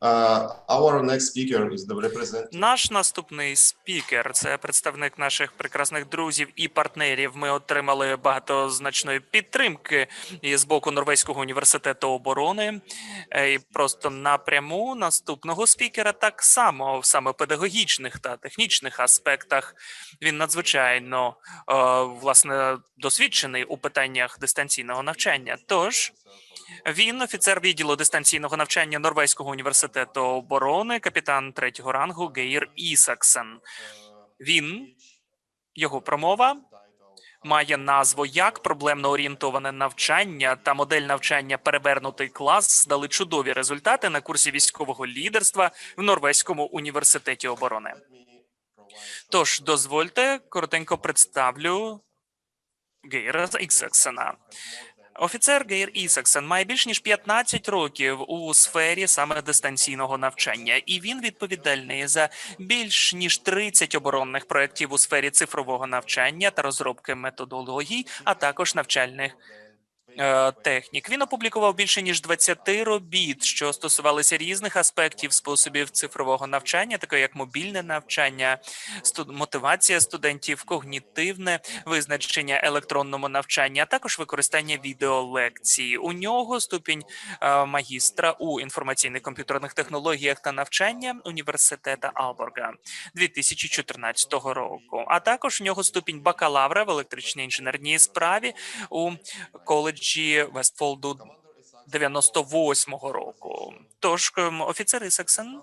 Uh, our next speaker. Наш наступний спікер це представник наших прекрасних друзів і партнерів. Ми отримали багатозначної підтримки з боку Норвезького університету оборони. Е, І просто напряму наступного спікера так само в саме педагогічних та технічних аспектах. Він надзвичайно е, власне досвідчений у питаннях дистанційного навчання. Тож він офіцер відділу дистанційного навчання Норвезького університету оборони, капітан третього рангу Геїр Ісаксен. Він його промова має назву як проблемно орієнтоване навчання та модель навчання перевернутий клас дали чудові результати на курсі військового лідерства в Норвезькому університеті оборони. Тож дозвольте коротенько представлю Гейра Ісаксена. Офіцер Гейр Ісаксен має більш ніж 15 років у сфері саме дистанційного навчання, і він відповідальний за більш ніж 30 оборонних проєктів у сфері цифрового навчання та розробки методологій, а також навчальних. Е, Технік він опублікував більше ніж 20 робіт, що стосувалися різних аспектів способів цифрового навчання, таке як мобільне навчання, мотивація студентів, когнітивне визначення електронному навчанні, а також використання відеолекцій. У нього ступінь е, магістра у інформаційних комп'ютерних технологіях та навчання університета Алборга 2014 року. А також у нього ступінь бакалавра в електричній інженерній справі у коледжі Вестфолду 98-го року. Тож офіцер Ісаксен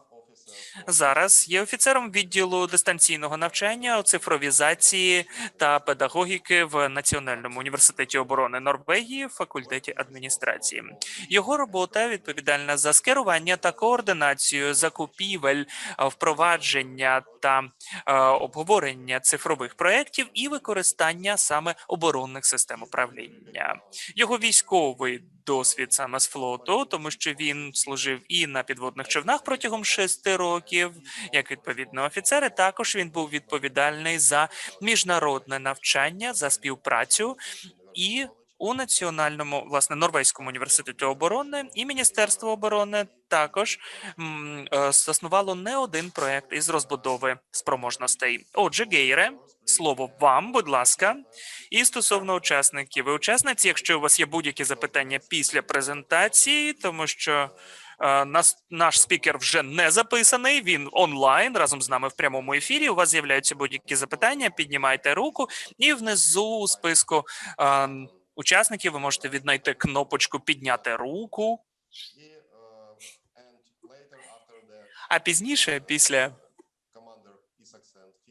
зараз є офіцером відділу дистанційного навчання, цифровізації та педагогіки в Національному університеті оборони Норвегії, факультеті адміністрації. Його робота відповідальна за скерування та координацію закупівель, впровадження та е, обговорення цифрових проєктів і використання саме оборонних систем управління. Його військовий досвід саме з флоту, тому що він служив і на підводних човнах протягом шести років, як відповідно офіцери. Також він був відповідальний за міжнародне навчання, за співпрацю і. У національному власне норвезькому університеті оборони і Міністерство оборони також е, заснувало не один проект із розбудови спроможностей. Отже, Гейре, слово вам, будь ласка. І стосовно учасників і учасниць, якщо у вас є будь-які запитання після презентації, тому що е, нас наш спікер вже не записаний, він онлайн разом з нами в прямому ефірі. У вас з'являються будь-які запитання, піднімайте руку, і внизу у списку е, учасників ви можете віднайти кнопочку підняти руку. А пізніше, після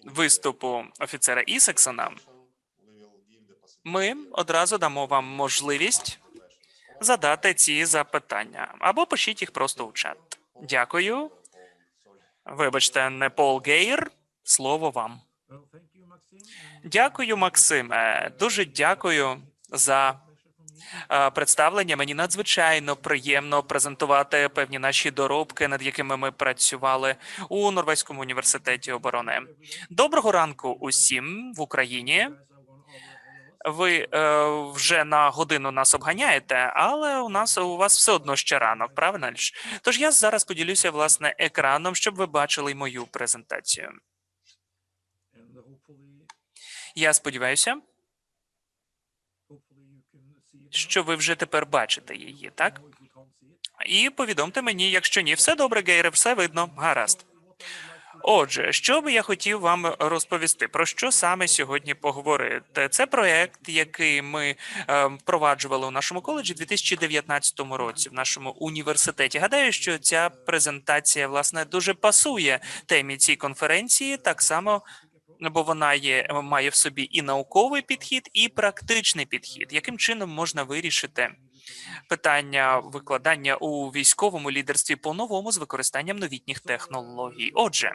виступу офіцера Ісаксона, ми одразу дамо вам можливість задати ці запитання або пишіть їх просто у чат. Дякую. Вибачте, не Пол Гейр. Слово вам. Дякую, Максиме. Дуже дякую за представлення. Мені надзвичайно приємно презентувати певні наші доробки, над якими ми працювали у Норвезькому університеті оборони. Доброго ранку усім в Україні. Ви е, вже на годину нас обганяєте, але у нас у вас все одно ще ранок, правильно ж? Тож я зараз поділюся власне екраном, щоб ви бачили мою презентацію. Я сподіваюся, що ви вже тепер бачите її, так? І повідомте мені, якщо ні, все добре, Гейре, все видно, гаразд. Отже, що би я хотів вам розповісти, про що саме сьогодні поговорити? Це проект, який ми е, впроваджували у нашому коледжі у 2019 році, в нашому університеті. Гадаю, що ця презентація власне дуже пасує темі цієї конференції, так само. Бо вона є має в собі і науковий підхід, і практичний підхід, яким чином можна вирішити питання викладання у військовому лідерстві по-новому з використанням новітніх технологій. Отже,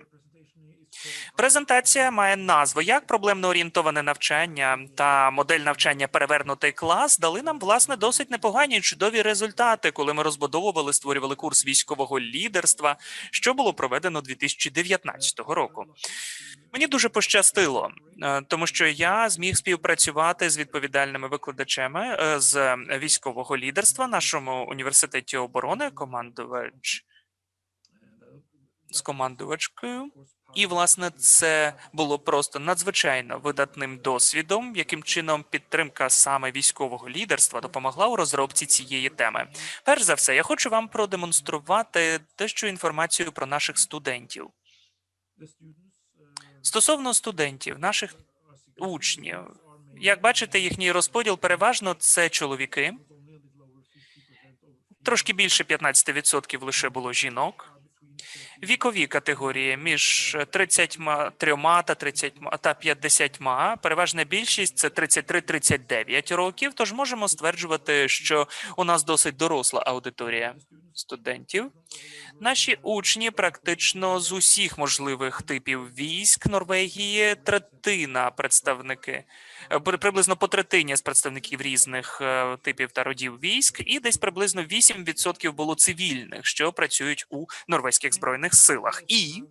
презентація має назву як проблемно орієнтоване навчання та модель навчання перевернутий клас дали нам власне досить непогані і чудові результати, коли ми розбудовували створювали курс військового лідерства, що було проведено 2019 року. Мені дуже пощастило, е, тому що я зміг співпрацювати з відповідальними викладачами е, з військового лідерства нашому університеті оборони, командувач з командувачкою. І, власне, це було просто надзвичайно видатним досвідом, яким чином підтримка саме військового лідерства допомогла у розробці цієї теми. Перш за все, я хочу вам продемонструвати дещо інформацію про наших студентів. Стосовно студентів, наших учнів, як бачите, їхній розподіл переважно це чоловіки. Трошки більше 15% лише було жінок. Вікові категорії між 33 та 30 та 50, переважна більшість це 33-39 років. Тож можемо стверджувати, що у нас досить доросла аудиторія студентів. Наші учні практично з усіх можливих типів військ Норвегії, третина представники приблизно по третині з представників різних е, типів та родів військ, і десь приблизно 8% було цивільних, що працюють у норвезьких збройних силах. І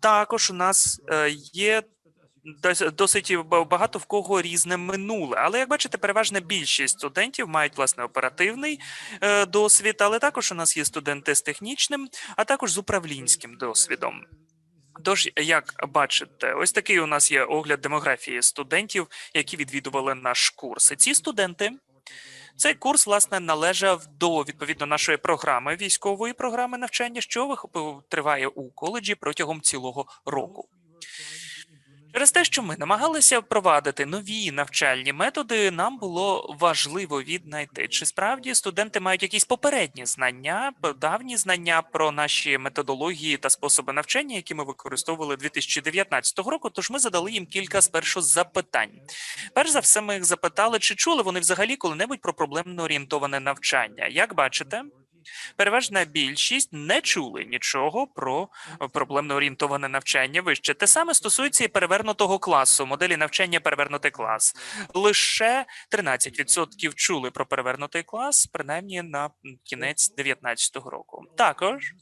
також у нас е, є дос- досить багато в кого різне минуле. Але як бачите, переважна більшість студентів мають власне оперативний е, досвід, але також у нас є студенти з технічним, а також з управлінським досвідом. Тож, як бачите, ось такий у нас є огляд демографії студентів, які відвідували наш курс. Ці студенти. Цей курс власне належав до відповідно нашої програми військової програми навчання, що триває у коледжі протягом цілого року. Через те, що ми намагалися впровадити нові навчальні методи, нам було важливо віднайти, чи справді студенти мають якісь попередні знання, давні знання про наші методології та способи навчання, які ми використовували 2019 року. Тож ми задали їм кілька спершу запитань. Перш за все, ми їх запитали, чи чули вони взагалі коли-небудь про проблемно орієнтоване навчання. Як бачите, переважна більшість не чули нічого про проблемно орієнтоване навчання вище. Те саме стосується і перевернутого класу, моделі навчання перевернутий клас. Лише 13% чули про перевернутий клас, принаймні на кінець 2019 року. Також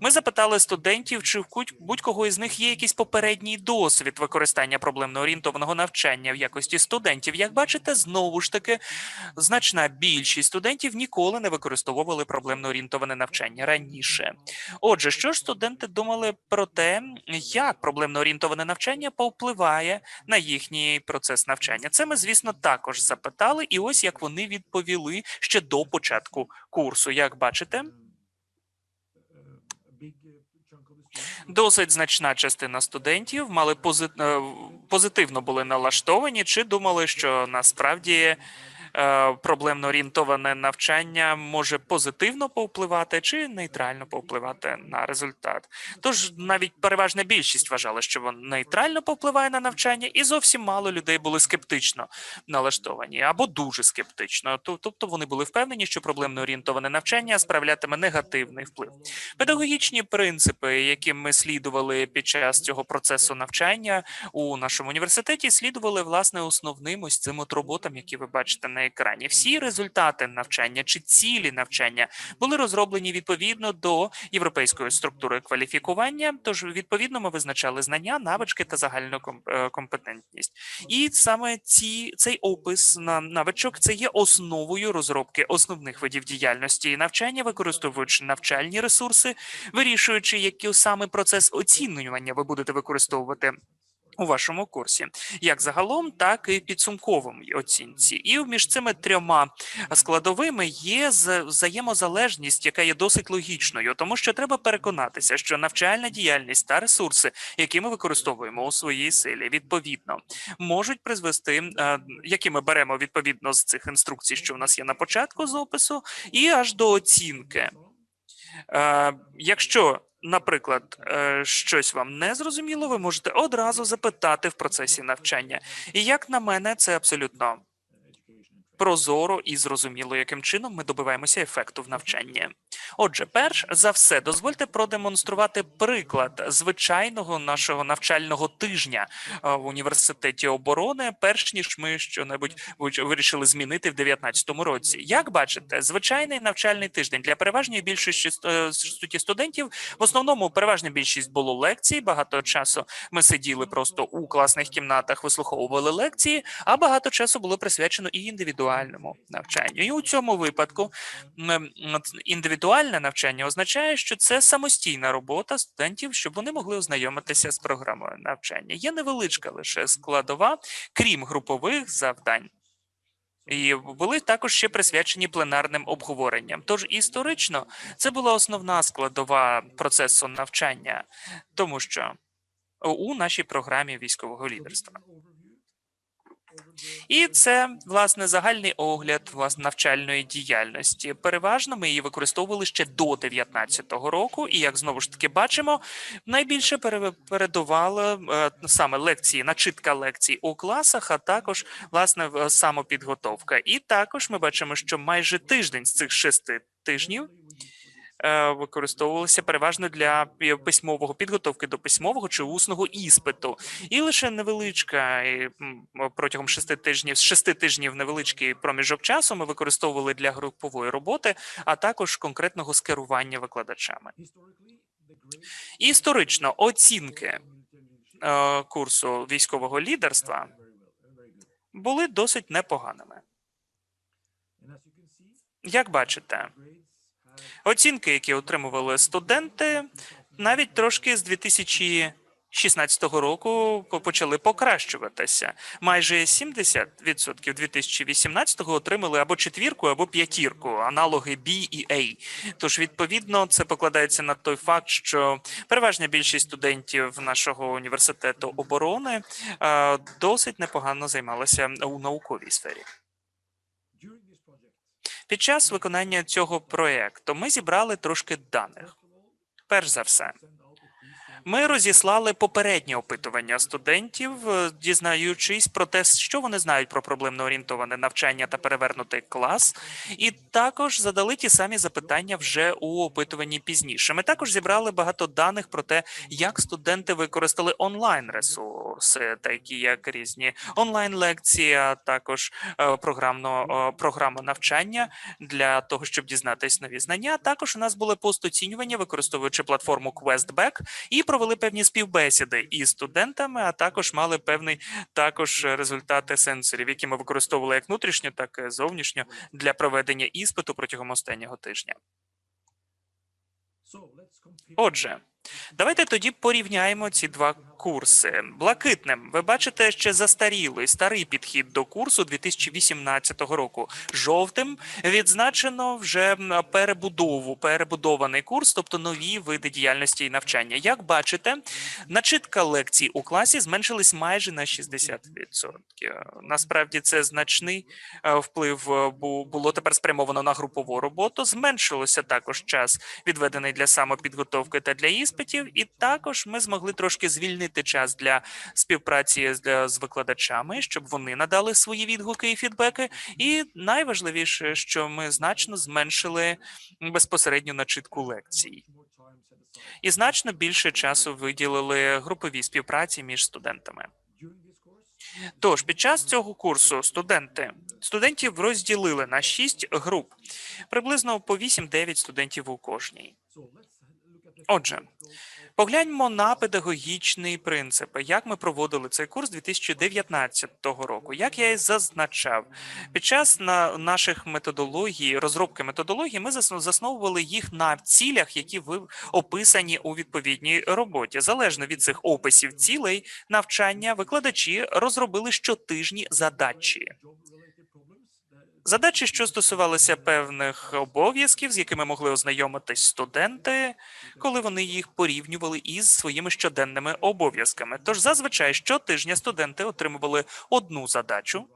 ми запитали студентів, чи в будь-кого із них є якийсь попередній досвід використання проблемно орієнтованого навчання в якості студентів. Як бачите, знову ж таки, значна більшість студентів ніколи не використовували проблемно орієнтоване навчання раніше. Отже, що ж студенти думали про те, як проблемно орієнтоване навчання повпливає на їхній процес навчання? Це ми, звісно, також запитали, і ось як вони відповіли ще до початку курсу. Як бачите, досить значна частина студентів мали е, позитивно були налаштовані, чи думали, що насправді проблемно орієнтоване навчання може позитивно повпливати чи нейтрально повпливати на результат. Тож навіть переважна більшість вважала, що воно нейтрально повпливає на навчання, і зовсім мало людей були скептично налаштовані або дуже скептично. Тобто вони були впевнені, що проблемно орієнтоване навчання справлятиме негативний вплив. Педагогічні принципи, яким ми слідували під час цього процесу навчання у нашому університеті, слідували власне основним ось цим от роботам, які ви бачите на екрані. Всі результати навчання чи цілі навчання були розроблені відповідно до європейської структури кваліфікування. Тож відповідно ми визначали знання, навички та загальну е, компетентність. І саме ці цей опис на навичок це є основою розробки основних видів діяльності і навчання, використовуючи навчальні ресурси, вирішуючи, який саме процес оцінювання ви будете використовувати. У вашому курсі, як загалом, так і підсумковим оцінці, і між цими трьома складовими є взаємозалежність, яка є досить логічною, тому що треба переконатися, що навчальна діяльність та ресурси, які ми використовуємо у своїй силі, відповідно можуть призвести, е, які ми беремо відповідно з цих інструкцій, що в нас є на початку з опису, і аж до оцінки. Е, Якщо, наприклад, е, щось вам не зрозуміло, ви можете одразу запитати в процесі навчання. І як на мене, це абсолютно прозоро і зрозуміло, яким чином ми добиваємося ефекту в навчанні. Отже, перш за все, дозвольте продемонструвати приклад звичайного нашого навчального тижня е, в університеті оборони, перш ніж ми щонебудь вирішили змінити в 2019 році. Як бачите, звичайний навчальний тиждень для переважної більшості е, студентів в основному переважна більшість було лекцій. Багато часу ми сиділи просто у класних кімнатах, вислуховували лекції, а багато часу було присвячено і індивідуальним індивідуальному навчанню. І у цьому випадку індивідуальне навчання означає, що це самостійна робота студентів, щоб вони могли ознайомитися з програмою навчання. Є невеличка лише складова, крім групових завдань. І були також ще присвячені пленарним обговоренням. Тож історично це була основна складова процесу навчання, тому що у нашій програмі військового лідерства. І це власне загальний огляд власне навчальної діяльності. Переважно ми її використовували ще до 19-го року, і як знову ж таки бачимо, найбільше пере- передувало е, саме лекції, начитка лекцій у класах, а також власне в- самопідготовка. І також ми бачимо, що майже тиждень з цих шести тижнів. Е, Використовувалися переважно для письмового підготовки до письмового чи усного іспиту, і лише невеличка протягом шести тижнів шести тижнів невеличкий проміжок часу ми використовували для групової роботи, а також конкретного скерування викладачами. Історично оцінки е, курсу військового лідерства були досить непоганими. Як бачите, оцінки, які отримували студенти, навіть трошки з 2016 року по- почали покращуватися. Майже 70% 2018-го отримали або четвірку, або п'ятірку, аналоги B і A. Тож, відповідно, це покладається на той факт, що переважна більшість студентів нашого університету оборони досить непогано займалася у науковій сфері. Під час виконання цього проєкту ми зібрали трошки даних. Перш за все, ми розіслали попереднє опитування студентів, е, дізнаючись про те, що вони знають про проблемно орієнтоване навчання та перевернутий клас, і також задали ті самі запитання вже у опитуванні пізніше. Ми також зібрали багато даних про те, як студенти використали онлайн ресурси, такі як різні онлайн лекції, а також е, програмно е, програми навчання для того, щоб дізнатись нові знання. Також у нас були постоцінювання, використовуючи платформу QuestBack, і провели певні співбесіди із студентами, а також мали певний також результати сенсорів, які ми використовували як внутрішньо, так і зовнішньо для проведення іспиту протягом останнього тижня. Отже, давайте тоді порівняємо ці два курси. Блакитним ви бачите ще застарілий старий підхід до курсу 2018 року. Жовтим відзначено вже перебудову, перебудований курс, тобто нові види діяльності і навчання. Як бачите, начитка лекцій у класі зменшилась майже на 60%. Насправді це значний е, вплив е, було тепер спрямовано на групову роботу. Зменшилося також час, відведений для самопідготовки та для іспитів, і також ми змогли трошки звільнити час для співпраці з, з викладачами, щоб вони надали свої відгуки і фідбеки. І найважливіше, що ми значно зменшили безпосередню начитку лекцій. І значно більше часу виділили груповій співпраці між студентами. Тож під час цього курсу студенти студентів розділили на 6 груп, приблизно по 8-9 студентів у кожній. Отже, погляньмо на педагогічні принципи, як ми проводили цей курс 2019 року. Як я і зазначав, під час на наших методологій, розробки методології, ми засновували їх на цілях, які ви описані у відповідній роботі. Залежно від цих описів цілей навчання, викладачі розробили щотижні задачі. Задачі, що стосувалися певних обов'язків, з якими могли ознайомитись студенти, коли вони їх порівнювали із своїми щоденними обов'язками. Тож зазвичай щотижня студенти отримували одну задачу,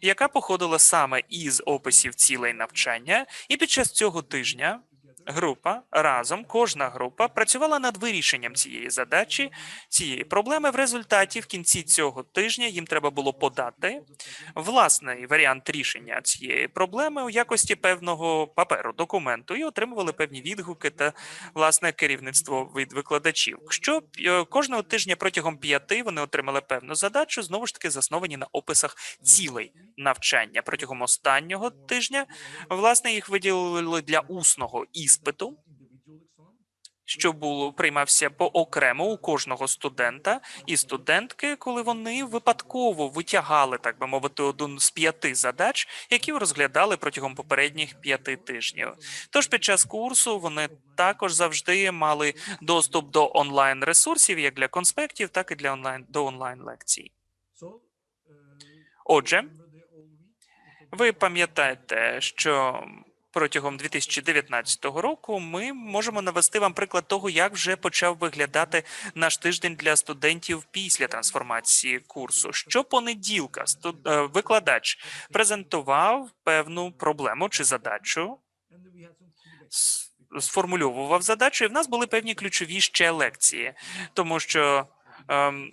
яка походила саме із описів цілей навчання, і під час цього тижня група разом, кожна група працювала над вирішенням цієї задачі, цієї проблеми. В результаті в кінці цього тижня їм треба було подати власний варіант рішення цієї проблеми у якості певного паперу, документу, і отримували певні відгуки та власне керівництво від викладачів. Що е, кожного тижня протягом п'яти вони отримали певну задачу, знову ж таки засновані на описах цілей навчання. Протягом останнього тижня власне їх виділили для усного іспиту. що було приймався поокремо у кожного студента і студентки, коли вони випадково витягали, так би мовити, один з п'яти задач, які розглядали протягом попередніх п'яти тижнів. Тож під час курсу вони також завжди мали доступ до онлайн ресурсів, як для конспектів, так і для онлайн до онлайн лекцій. Отже, ви пам'ятаєте, що протягом 2019 року ми можемо навести вам приклад того, як вже почав виглядати наш тиждень для студентів після трансформації курсу. Щопонеділка е, викладач презентував певну проблему чи задачу, сформульовував задачу, і в нас були певні ключові ще лекції, тому що. ем,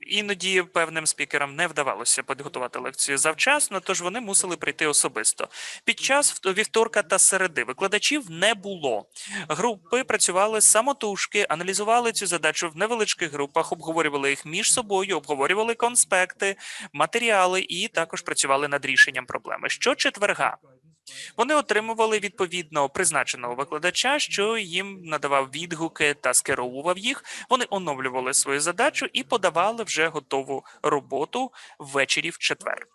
Іноді певним спікерам не вдавалося підготувати лекцію завчасно, тож вони мусили прийти особисто. Під час вт- вівторка та середи викладачів не було. Групи працювали самотужки, аналізували цю задачу в невеличких групах, обговорювали їх між собою, обговорювали конспекти, матеріали і також працювали над рішенням проблеми. Щочетверга вони отримували відповідно призначеного викладача, що їм надавав відгуки та скеровував їх. Вони оновлювали свою задачу і подавали вже готову роботу ввечері в четвер.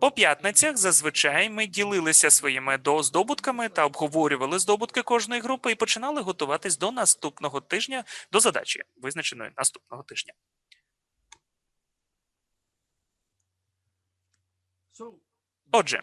По п'ятницях зазвичай ми ділилися своїми до здобутками та обговорювали здобутки кожної групи і починали готуватись до наступного тижня до задачі, визначеної наступного тижня. Отже,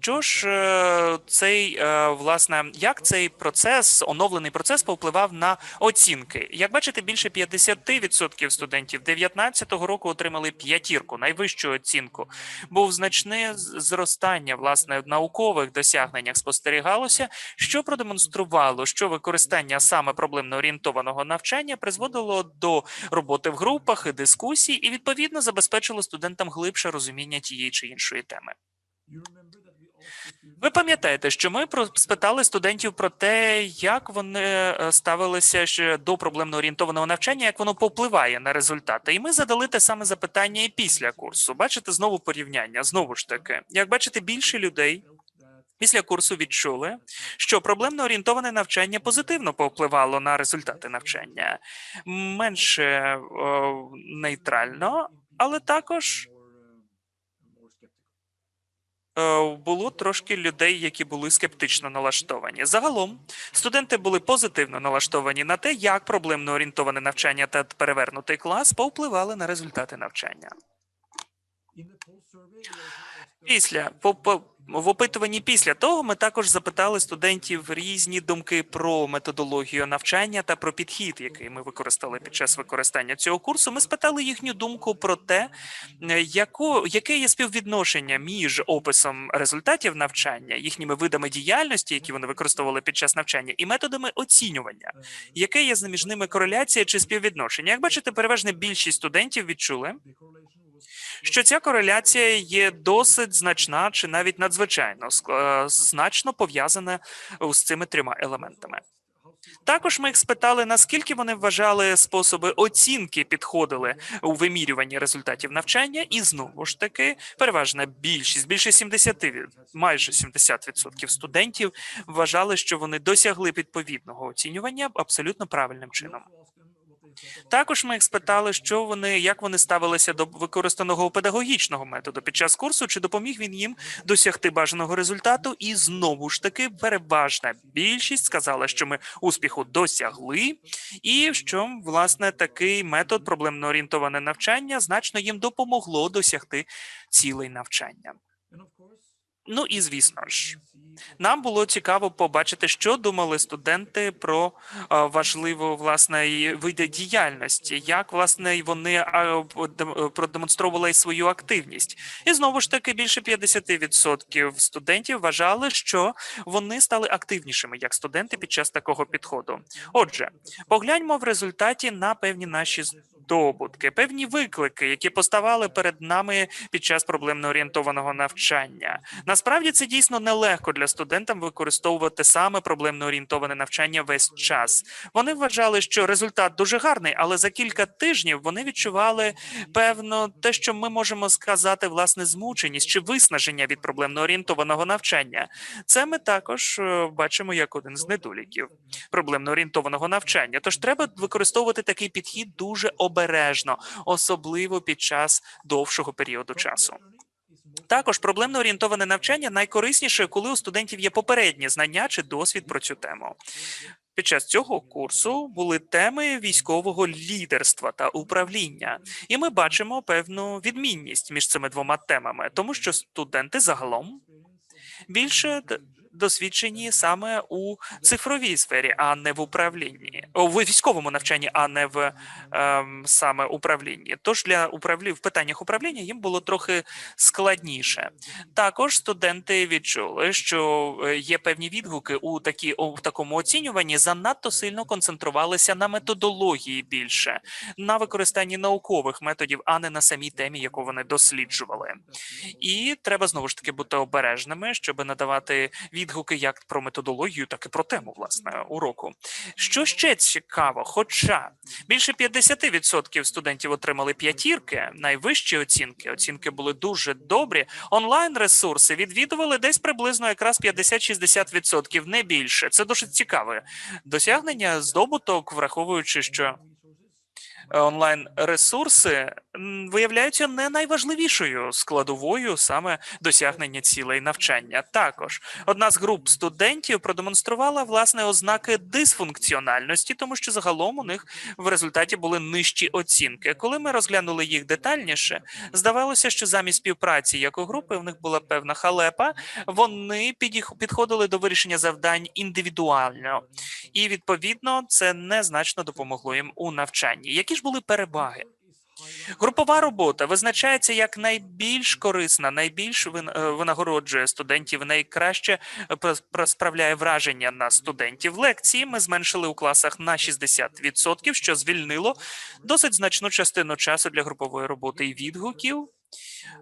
Що ж, е, цей е, власне, як цей процес, оновлений процес, повпливав на оцінки? Як бачите, більше 50% студентів 19-го року отримали п'ятірку, найвищу оцінку. Був значне зростання власне в наукових досягненнях спостерігалося, що продемонструвало, що використання саме проблемно орієнтованого навчання призводило до роботи в групах і дискусій, і відповідно забезпечило студентам глибше розуміння тієї чи іншої теми. Ви пам'ятаєте, що ми спитали студентів про те, як вони е, ставилися до проблемно орієнтованого навчання, як воно повпливає на результати. І ми задали те саме запитання і після курсу. Бачите, знову порівняння. Знову ж таки, як бачите, більше людей після курсу відчули, що проблемно орієнтоване навчання позитивно повпливало на результати навчання, менше е, нейтрально, але також було трошки людей, які були скептично налаштовані. Загалом студенти були позитивно налаштовані на те, як проблемно орієнтоване навчання та перевернутий клас повпливали на результати навчання. Після по, в опитуванні після того ми також запитали студентів різні думки про методологію навчання та про підхід, який ми використали під час використання цього курсу. Ми спитали їхню думку про те, е, яко, яке є співвідношення між описом результатів навчання, їхніми видами діяльності, які вони використовували під час навчання, і методами оцінювання. Яке є між ними кореляція чи співвідношення? Як бачите, переважна більшість студентів відчули, що ця кореляція є досить значна чи навіть надзвичайно е, значно пов'язана з цими трьома елементами. Також ми їх спитали, наскільки вони вважали способи оцінки підходили у вимірюванні результатів навчання, і знову ж таки переважна більшість, більше 70, майже 70% студентів вважали, що вони досягли відповідного оцінювання абсолютно правильним чином. Також ми їх спитали, що вони як вони ставилися до використаного педагогічного методу під час курсу, чи допоміг він їм досягти бажаного результату. І знову ж таки, переважна більшість сказала, що ми успіху досягли, і що власне такий метод проблемно орієнтоване навчання значно їм допомогло досягти цілей навчання. Ну і звісно ж, нам було цікаво побачити, що думали студенти про е, важливу власне види діяльності, як власне вони е, продемонстрували свою активність. І знову ж таки більше 50% студентів вважали, що вони стали активнішими як студенти під час такого підходу. Отже, погляньмо в результаті на певні наші здобутки, певні виклики, які поставали перед нами під час проблемно орієнтованого навчання. Насправді це дійсно нелегко для студентам використовувати саме проблемно орієнтоване навчання весь час. Вони вважали, що результат дуже гарний, але за кілька тижнів вони відчували певно те, що ми можемо сказати, власне, змученість чи виснаження від проблемно орієнтованого навчання. Це ми також е, бачимо як один з недоліків проблемно орієнтованого навчання. Тож треба використовувати такий підхід дуже обережно, особливо під час довшого періоду часу. Також проблемно орієнтоване навчання найкорисніше, коли у студентів є попередні знання чи досвід про цю тему. Під час цього курсу були теми військового лідерства та управління, і ми бачимо певну відмінність між цими двома темами, тому що студенти загалом більше досвідчені саме у цифровій сфері, а не в управлінні, в військовому навчанні, а не в ем, саме управлінні. Тож для управлі в питаннях управління їм було трохи складніше. Також студенти відчули, що е, є певні відгуки у такі у такому оцінюванні занадто сильно концентрувалися на методології більше, на використанні наукових методів, а не на самій темі, яку вони досліджували. І треба знову ж таки бути обережними, щоб надавати відгуки як про методологію, так і про тему власне уроку. Що ще цікаво, хоча більше 50% студентів отримали п'ятірки, найвищі оцінки. Оцінки були дуже добрі. Онлайн ресурси відвідували десь приблизно якраз 50-60%, не більше. Це дуже цікаве досягнення здобуток, враховуючи, що онлайн ресурси виявляються не найважливішою складовою саме досягнення цілей навчання. Також одна з груп студентів продемонструвала власне ознаки дисфункціональності, тому що загалом у них в результаті були нижчі оцінки. Коли ми розглянули їх детальніше, здавалося, що замість співпраці як у групи в них була певна халепа. Вони підходили до вирішення завдань індивідуально, і відповідно це незначно допомогло їм у навчанні. Які ж були переваги? Групова робота визначається як найбільш корисна, найбільш е, винагороджує студентів, найкраще е, пр- пр- справляє враження на студентів. Лекції ми зменшили у класах на 60%, що звільнило досить значну частину часу для групової роботи і відгуків.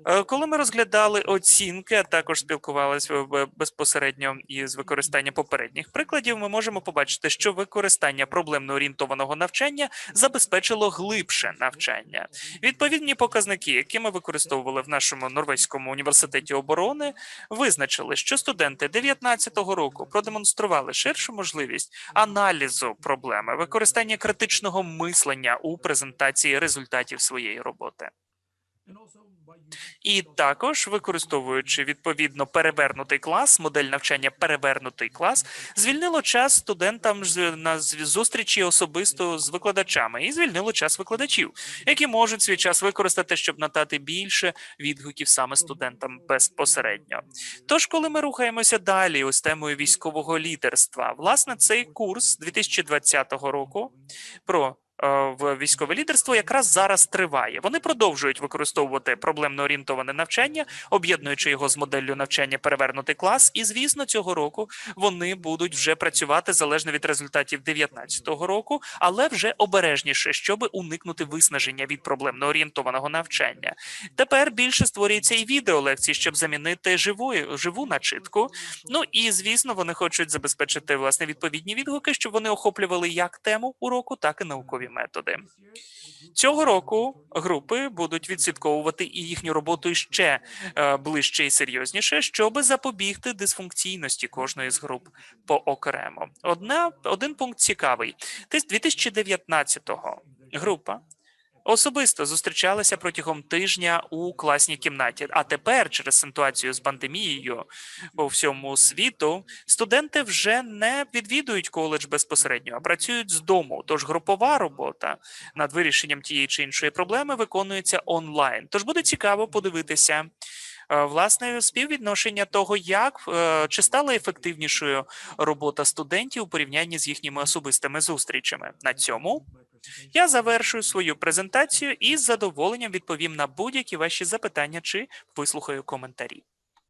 Е, Коли ми розглядали оцінки, а також спілкувалися в- безпосередньо із використання попередніх прикладів, ми можемо побачити, що використання проблемно орієнтованого навчання забезпечило глибше навчання. Відповідні показники, які ми використовували в нашому Норвезькому університеті оборони, визначили, що студенти 19-го року продемонстрували ширшу можливість аналізу проблеми, використання критичного мислення у презентації результатів своєї роботи. І також використовуючи відповідно перевернутий клас, модель навчання перевернутий клас, звільнило час студентам з- на зустрічі особисто з викладачами, і звільнило час викладачів, які можуть свій час використати, щоб надати більше відгуків саме студентам безпосередньо. Тож, коли ми рухаємося далі ось темою військового лідерства, власне, цей курс 2020 року про в військове лідерство якраз зараз триває. Вони продовжують використовувати проблемно орієнтоване навчання, об'єднуючи його з моделлю навчання перевернутий клас. І звісно, цього року вони будуть вже працювати залежно від результатів 2019 року, але вже обережніше, щоб уникнути виснаження від проблемно орієнтованого навчання. Тепер більше створюється і відеолекцій, щоб замінити живу, живу начитку. Ну і звісно, вони хочуть забезпечити власне відповідні відгуки, щоб вони охоплювали як тему уроку, так і наукові методи. Цього року групи будуть відслідковувати і їхню роботу ще е, ближче і серйозніше, щоб запобігти дисфункційності кожної з груп поокремо. Одна один пункт цікавий. Десь 2019-го група особисто зустрічалася протягом тижня у класній кімнаті. А тепер, через ситуацію з пандемією по всьому світу, студенти вже не відвідують коледж безпосередньо, а працюють з дому. Тож групова робота над вирішенням тієї чи іншої проблеми виконується онлайн. Тож буде цікаво подивитися. е, Власне, співвідношення того, як е, чи стала ефективнішою робота студентів у порівнянні з їхніми особистими зустрічами. На цьому я завершую свою презентацію і з задоволенням відповім на будь-які ваші запитання чи вислухаю коментарі.